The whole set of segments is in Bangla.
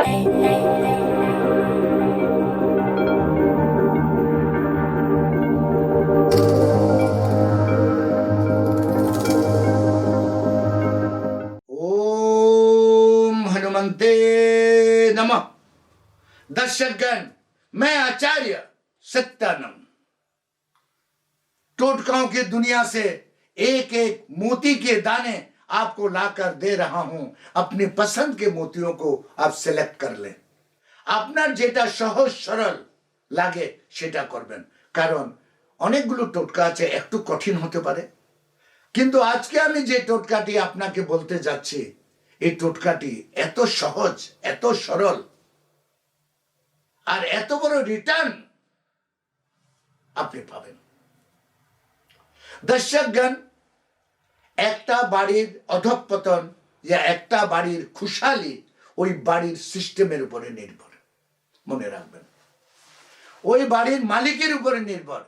हनुमंते नमः। दर्शकगण, मैं आचार्य सत्यानंद। टोटकाओं की दुनिया से एक एक मोती के दाने आपको लाकर दे रहा हूं अपनी पसंद के मोतियों को आप सिलेक्ट कर लें আপনার যেটা সহজ সরল লাগে সেটা করবেন কারণ অনেকগুলো টোটকা আছে একটু কঠিন হতে পারে কিন্তু আজকে আমি যে টোটকাটি আপনাকে বলতে যাচ্ছি এই টোটকাটি এত সহজ এত সরল আর এত বড় রিটার্ন আপনি পাবেন দর্শকগণ একটা বাড়ির অধঃপতন या একটা বাড়ির খুশালি ওই বাড়ির সিস্টেমের উপরে নির্ভর। মনে রাখবেন। ওই বাড়ির মালিকের উপরে নির্ভর,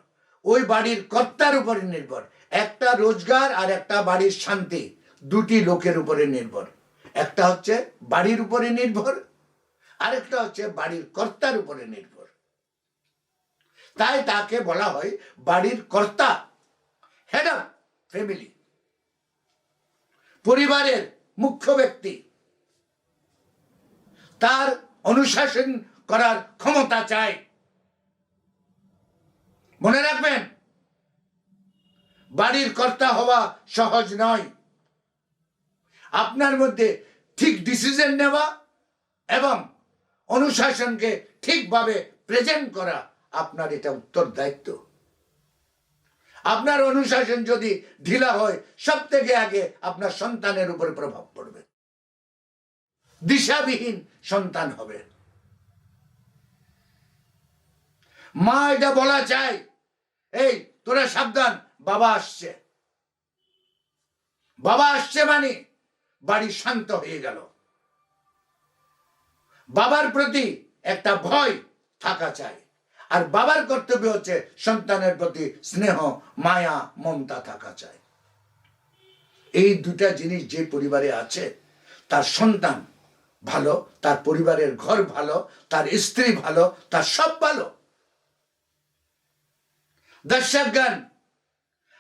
ওই বাড়ির কর্তার উপরে নির্ভর। একটা রোজগার আর একটা বাড়ির শান্তি দুটি লোকের উপরে নির্ভর। একটা হচ্ছে বাড়ির উপরে নির্ভর, আরেকটা হচ্ছে বাড়ির কর্তার উপরে নির্ভর। তাই তাকে বলা হয় বাড়ির কর্তা অফ ফ্যামিলি পরিবারের মুখ্য ব্যক্তি। তার অনুশাসন করার ক্ষমতা চাই। মনে রাখবেন, বাড়ির কর্তা হওয়া সহজ নয়। আপনার মধ্যে ঠিক ডিসিশন নেওয়া এবং অনুশাসনকে ঠিকভাবে প্রেজেন্ট করা আপনার এটা উত্তর দায়িত্ব আপনার অনুশাসন যদি ঢিলা হয় সব থেকে আগে আপনার সন্তানের উপরে প্রভাব পড়বে। দিশাবিহীন সন্তান হবে। মা এটা বলা চাই, এই, তোরা সাবধান, বাবা আসছে। বাবা আসছে মানে বাড়ি শান্ত হয়ে গেল। বাবার প্রতি একটা ভয় থাকা চাই। আর বাবার কর্তব্য হচ্ছে সন্তানের প্রতি স্নেহ, মায়া, মমতা থাকা চাই। এই দুটা জিনিস যে পরিবারে আছে, তার সন্তান ভালো, তার পরিবারের ঘর ভালো, তার স্ত্রী ভালো, তার সব ভালো। দর্শক গান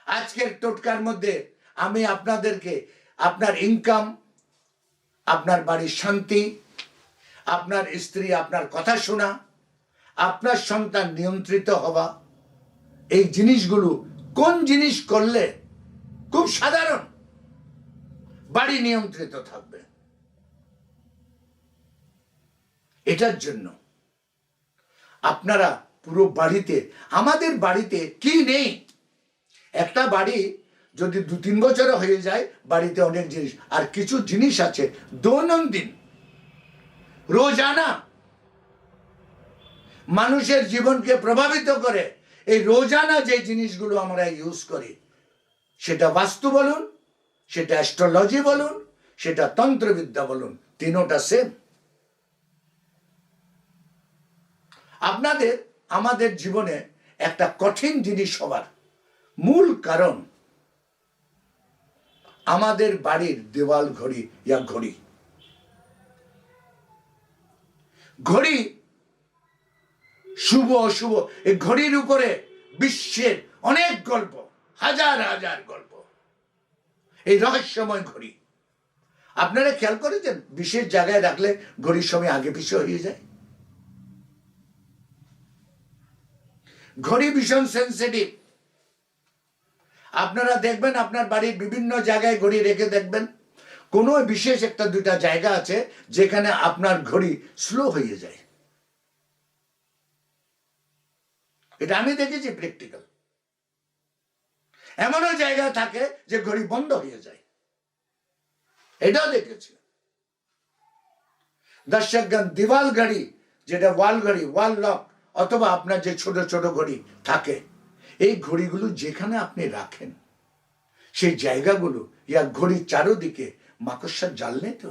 আজকের টোটকার মধ্যে আমি আপনাদেরকে আপনার ইনকাম আপনার বাড়ির শান্তি, আপনার স্ত্রী আপনার কথা শোনা আপনার সন্তান নিয়ন্ত্রিত হওয়া, এই জিনিসগুলো কোন জিনিস করলে খুব সাধারণ? বাড়ি নিয়ন্ত্রিত থাকবে। এটার জন্য আপনারা পুরো বাড়িতে, আমাদের বাড়িতে কি নেই? একটা বাড়ি যদি দু তিন বছর হয়ে যায়, বাড়িতে অনেক জিনিস। আর কিছু জিনিস আছে, দৈনন্দিন। রোজানা মানুষের জীবনকে প্রভাবিত করে এই রোজানা যে জিনিসগুলো আমরা ইউজ করি, সেটা বাস্তু বলুন, সেটা অ্যাস্ট্রোলজি বলুন, সেটা তন্ত্রবিদ্যা বলুন, তিনোটা সেম আপনাদের, আমাদের জীবনে একটা কঠিন জিনিস হবার মূল কারণ আমাদের বাড়ির দেওয়াল ঘড়ি, ইয়া ঘড়ি। ঘড়ি শুভ অশুভ। এই ঘড়ির উপরে বিশ্বের অনেক গল্প, হাজার হাজার গল্প। এই রহস্যময় ঘড়ি। আপনারা খেয়াল করেছেন? বিশেষ জায়গায় রাখলে ঘড়ির সময় আগে পিছু হয়ে যায়। ঘড়ি ভীষণ সেন্সিটিভ আপনারা দেখবেন, আপনার বাড়ির বিভিন্ন জায়গায় ঘড়ি রেখে দেখবেন। কোনো বিশেষ একটা দুটা জায়গা আছে যেখানে আপনার ঘড়ি স্লো হয়ে যায়। এটা আমি দেখেছি প্র্যাকটিক্যাল এমনও জায়গা থাকে যে ঘড়ি বন্ধ হয়ে যায়। এটাও দেখেছি। দর্শকগণ, দিওয়াল ঘড়ি, যেটা ওয়াল ঘড়ি, ওয়াল লক, অথবা আপনার যে ছোট ছোট ঘড়ি থাকে, এই ঘড়িগুলো যেখানে আপনি রাখেন, সেই জায়গাগুলো ইয়া ঘড়ির চারোদিকে মাকড়সার জাল নেই তো?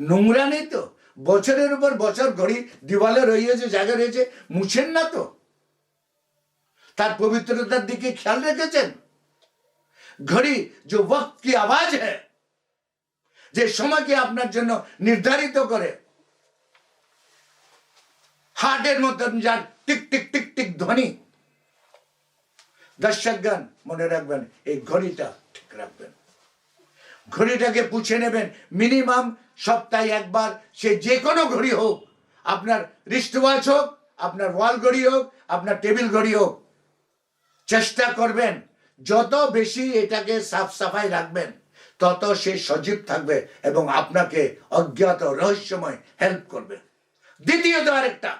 নোংরা নেই তো? বছরের উপর বছর ঘড়ি দিওয়ালে রয়েছে জায়গা রয়েছে, মুছেন না তো? তার পবিত্রতার দিকে খেয়াল রেখেছেন? ঘড়ি, যে কি আওয়াজ হ্যাঁ যে সময়কে আপনার জন্য নির্ধারিত করে। হার্টের মতন যার টিক টিক টিক টিক, ধ্বনি। দর্শকগণ মনে রাখবেন, এই ঘড়িটা ঠিক রাখবেন। ঘড়িটাকে পুছে নেবেন, মিনিমাম সপ্তাহে একবার, সে যে কোনো ঘড়ি হোক, আপনার রিস্ট ওয়াচ হোক, আপনার ওয়াল ঘড়ি হোক, আপনার টেবিল ঘড়ি হোক চেষ্টা করবেন। যত বেশি এটাকে সাফ সাফাই রাখবেন, তত সে সজীব থাকবে এবং আপনাকে অজ্ঞাত রহস্যময় হেল্প করবে। দ্বিতীয়ত আরেকটা,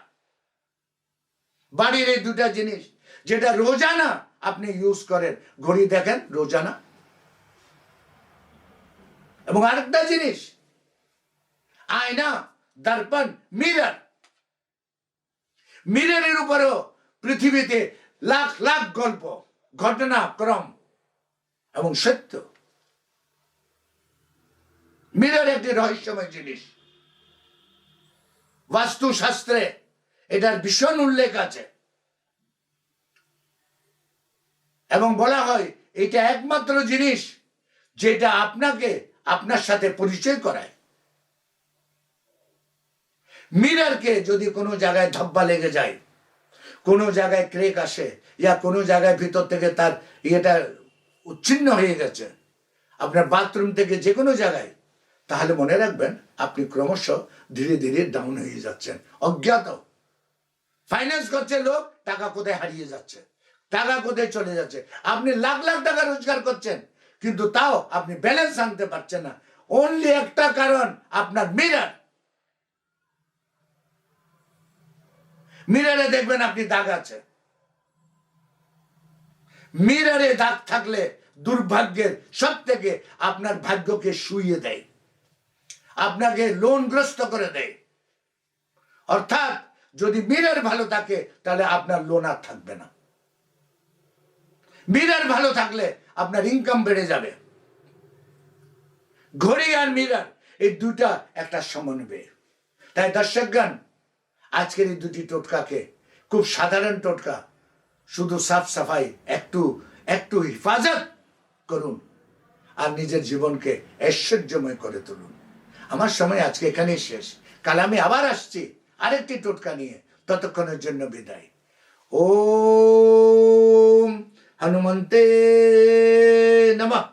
বাড়ির এই দুটা জিনিস, যেটা রোজানা আপনি ইউজ করেন। ঘড়ি দেখেন, রোজানা। এবং আরেকটা জিনিস, আয়না, দর্পণ মিরর মিররের উপরেও পৃথিবীতে লাখ লাখ গল্প, ঘটনা, ক্রম এবং সত্য। মিরর একটি রহস্যময় জিনিস। বাস্তুশাস্ত্রে এটার ভীষণ উল্লেখ আছে। এবং বলা হয়, এটা একমাত্র জিনিস যেটা আপনাকে আপনার সাথে পরিচয় করায়। মিরারকে যদি কোনো জায়গায় ধব্বা লেগে যায় কোনো জায়গায় ক্রেক আসে ইয়া কোনো জায়গায় ভিতর থেকে তার ইয়েটা উচ্ছিন্ন হয়ে গেছে। আপনার বাথরুম থেকে যে কোনো জায়গায়। তাহলে মনে রাখবেন, আপনি ক্রমশ ধীরে ধীরে ডাউন হয়ে যাচ্ছেন। অজ্ঞাত। ফাইন্যান্স করছে লোক, টাকা কোথায় হারিয়ে যাচ্ছে? টাকা কোথায় চলে যাচ্ছে? আপনি লাখ লাখ টাকা রোজগার করছেন, কিন্তু তাও আপনি ব্যালেন্স আনতে পারছেন না। অনলি একটা কারণ, আপনার মিরার মিরারে দেখবেন আপনি দাগ আছে। মিরারে দাগ থাকলে দুর্ভাগ্যের সব থেকে আপনার ভাগ্যকে শুইয়ে দেয়। আপনাকে লোনগ্রস্ত করে দেয়। অর্থাৎ যদি মিরার ভালো থাকে, তাহলে আপনার লোন আর থাকবে না। মিরার ভালো থাকলে আপনার ইনকাম বেড়ে যাবে। ঘড়ি আর মিরার এই দুটা একটা সমন্বয়। তাই দর্শকগণ আজকের এই দুটি টোটকাকে, খুব সাধারণ টোটকা, শুধু সাফ সাফাই, একটু একটু হেফাজত করুন আর নিজের জীবনকে ঐশ্বর্যময় করে তুলুন। আমার সময় আজকে এখানেই শেষ। কাল আমি আবার আসছি আরেকটি টোটকা নিয়ে। ততক্ষণের জন্য বিদায়। ও হনুমন্তে নমঃ।